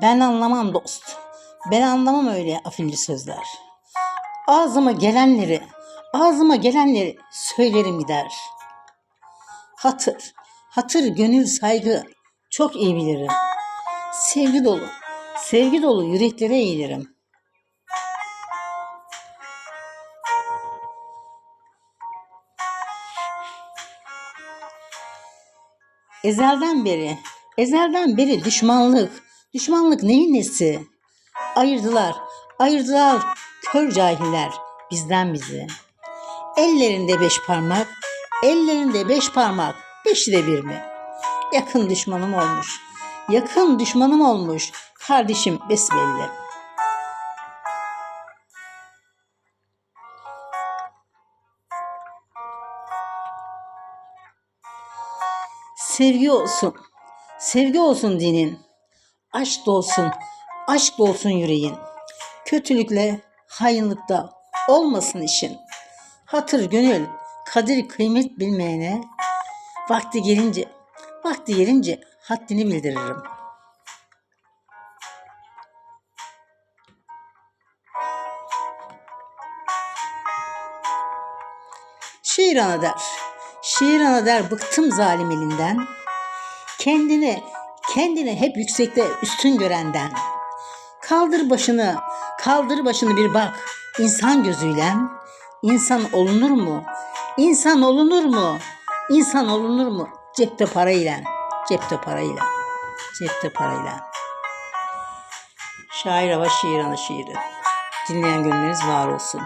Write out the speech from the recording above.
Ben anlamam dost. Ben anlamam öyle afilli sözler. Ağzıma gelenleri, ağzıma gelenleri söylerim gider. Hatır, hatır, gönül, saygı çok iyi bilirim. Sevgi dolu, sevgi dolu yüreklere eğilirim. Ezelden beri, ezelden beri düşmanlık, düşmanlık neyin nesi? Ayırdılar, ayırdılar kör cahiller bizden bizi. Ellerinde beş parmak, ellerinde beş parmak, beşi de bir mi? Yakın düşmanım olmuş, yakın düşmanım olmuş, kardeşim besbelli. Sevgi olsun, sevgi olsun dinin, aşk da olsun, aşk da olsun yüreğin. Kötülükle, hainlikte olmasın işin. Hatır gönül, kadir kıymet bilmeyene, vakti gelince, vakti gelince haddini bildiririm. Şiir ana der, şiir ana der bıktım zalim elinden. Kendini, kendini hep yüksekte üstün görenden. Kaldır başını, kaldır başını bir bak insan gözüyle. İnsan olunur mu? İnsan olunur mu? İnsan olunur mu? Cepte parayla, cepte parayla, cepte parayla. Şair hava şiir ana şiiri. Dinleyen gönlünüz var olsun.